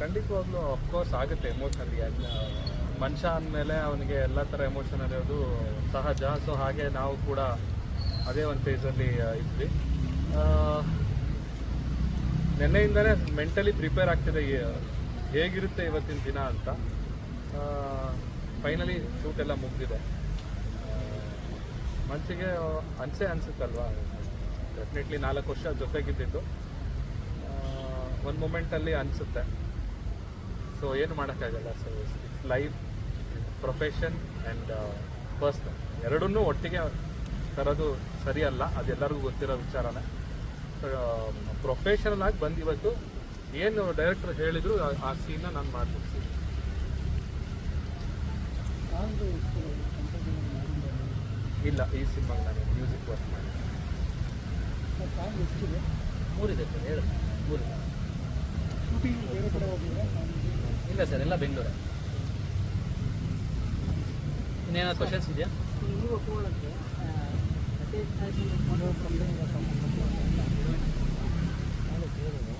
ಖಂಡಿತವಾಗ್ಲೂ ಅಫ್ಕೋರ್ಸ್ ಆಗುತ್ತೆ ಎಮೋಷನಲಿ ಮನುಷ್ಯ ಅಂದಮೇಲೆ ಅವನಿಗೆ ಎಲ್ಲ ಥರ ಎಮೋಷನ್ ಇರೋದು ಸಹಜ. ಸೊ ಹಾಗೆ ನಾವು ಕೂಡ ಅದೇ ಒಂದು ಫೇಸಲ್ಲಿ ಇದ್ವಿ. ನಿನ್ನೆಯಿಂದಲೇ ಮೆಂಟಲಿ ಪ್ರಿಪೇರ್ ಆಗ್ತಿದೆ ಹೇಗಿರುತ್ತೆ ಇವತ್ತಿನ ದಿನ ಅಂತ. ಫೈನಲಿ ಶೂಟ್ ಎಲ್ಲ ಮುಗಿದಿದೆ. ಮನಸ್ಸಿಗೆ ಅನ್ಸೆ ಅನಿಸುತ್ತಲ್ವಾ? ಡೆಫಿನೆಟ್ಲಿ ನಾಲ್ಕು ವರ್ಷ ಜೊತೆಗಿದ್ದಿದ್ದು. ಒಂದು ಮೂಮೆಂಟಲ್ಲಿ ಅನಿಸುತ್ತೆ. ಸೊ ಏನು ಮಾಡೋಕ್ಕಾಗಲ್ಲ so it's life profession and personal ಎರಡನ್ನೂ ಒಟ್ಟಿಗೆ ತರೋದು ಸರಿಯಲ್ಲ, ಅದೆಲ್ಲರಿಗೂ ಗೊತ್ತಿರೋ ವಿಚಾರನೇ. ಪ್ರೊಫೆಷನಲ್ ಆಗಿ ಬಂದು ಇವತ್ತು ಏನು ಡೈರೆಕ್ಟರ್ ಹೇಳಿದ್ರು, ಆ- ಸೀನ್ನ ನಾನು ಮಾಡ್ತೀನಿ ಇಲ್ಲ, ಈ ಸಿನಿಮಾಗೆ ನಾನು ಮ್ಯೂಸಿಕ್ ವರ್ಕ್ ಮಾಡಿ. ಮೂರಿದೆ ಸರ್, ಹೇಳು, ಮೂರಿದೆ. ಇಲ್ಲ ಸರ್ ಎಲ್ಲ ಬೆಂಗಳೂರು. ಇನ್ನೇನಾದ್ರು ಕ್ವಶನ್ಸ್ ಇದೆಯಾ?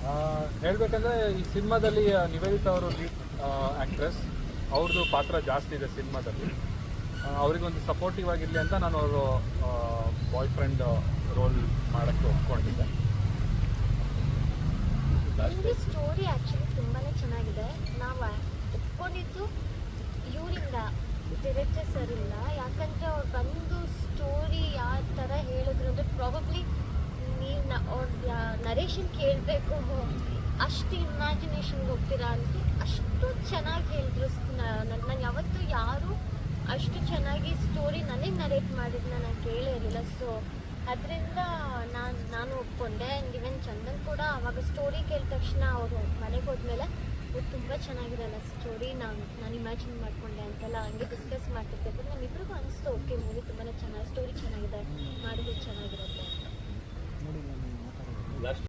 ಆ, ಹೇಳ್ಬೇಕಂದ್ರೆ ಈ ಸಿನಿಮಾದಲ್ಲಿ ನಿವೇದಿತ ಅವರು ಲೀಡ್ ಆ್ಯಕ್ಟ್ರೆಸ್ ಅವ್ರದ್ದು ಪಾತ್ರ ಜಾಸ್ತಿ ಇದೆ ಸಿನಿಮಾದಲ್ಲಿ. ಅವರಿಗೊಂದು ಸಪೋರ್ಟಿವ್ ಆಗಿರಲಿ ಅಂತ ನಾನು ಅವರು ಬಾಯ್ ಫ್ರೆಂಡ್ ರೋಲ್ ಮಾಡೋಕ್ಕೆ ಒಪ್ಕೊಂಡಿದ್ದೆ. ನಿಮಗೆ ಸ್ಟೋರಿ ಆ್ಯಕ್ಚುಲಿ ತುಂಬಾ ಚೆನ್ನಾಗಿದೆ. ನಾವು ಒಪ್ಕೊಂಡಿದ್ದು ಇವರಿಂದ ಡೈರೆಕ್ಟರ್ ಸರ್ ಇಲ್ಲ. ಯಾಕಂದರೆ ಅವ್ರು ಬಂದು ಸ್ಟೋರಿ ಯಾವ ಥರ ಹೇಳಿದ್ರು ಅಂದರೆ ಪ್ರಾಬಬ್ಲಿ ನೀವು ನ ಅವ್ರ ನರೇಶನ್ ಕೇಳಬೇಕು. ಅಷ್ಟು ಇಮ್ಯಾಜಿನೇಷನ್ಗೆ ಹೋಗ್ತೀರಾ ಅಂತ ಅಷ್ಟು ಚೆನ್ನಾಗಿ ಹೇಳಿದ್ರು ನಾನು ಯಾವತ್ತೂ ಯಾರು ಅಷ್ಟು ಚೆನ್ನಾಗಿ ಸ್ಟೋರಿ ನನಗೆ ನರೇಟ್ ಮಾಡಿದ್ನ ನಾನು ಕೇಳೇ ಇರಲಿಲ್ಲ. ಸೊ ಅದರಿಂದ ನಾನು ನಾನು ಒಪ್ಕೊಂಡೆ ಆ್ಯಂಡ್ ಇವನ್ ಚಂದನ್ ಕೂಡ ಅವಾಗ ಸ್ಟೋರಿ ಕೇಳಿದ ತಕ್ಷಣ ಅವರು ಮನೆಗೆ ಹೋದ್ಮೇಲೆ ಅವ್ರು ತುಂಬ ಚೆನ್ನಾಗಿರಲ್ಲ ಸ್ಟೋರಿ ನಾನು ನಾನು ಇಮ್ಯಾಜಿನ್ ಮಾಡ್ಕೊಂಡೆ ಅಂತೆಲ್ಲ ಹಂಗೆ ಡಿಸ್ಕಸ್ ಮಾಡ್ತಿರ್ಬೇಕು ನಮ್ಮಿಬ್ರಿಗೂ ಅನಿಸ್ತು ಓಕೆ ಮೂವಿ ತುಂಬಾ ಚೆನ್ನಾಗಿ ಸ್ಟೋರಿ ಚೆನ್ನಾಗಿದೆ ಮಾಡಿದ್ರೆ ಚೆನ್ನಾಗಿರುತ್ತೆ ಅಂತ.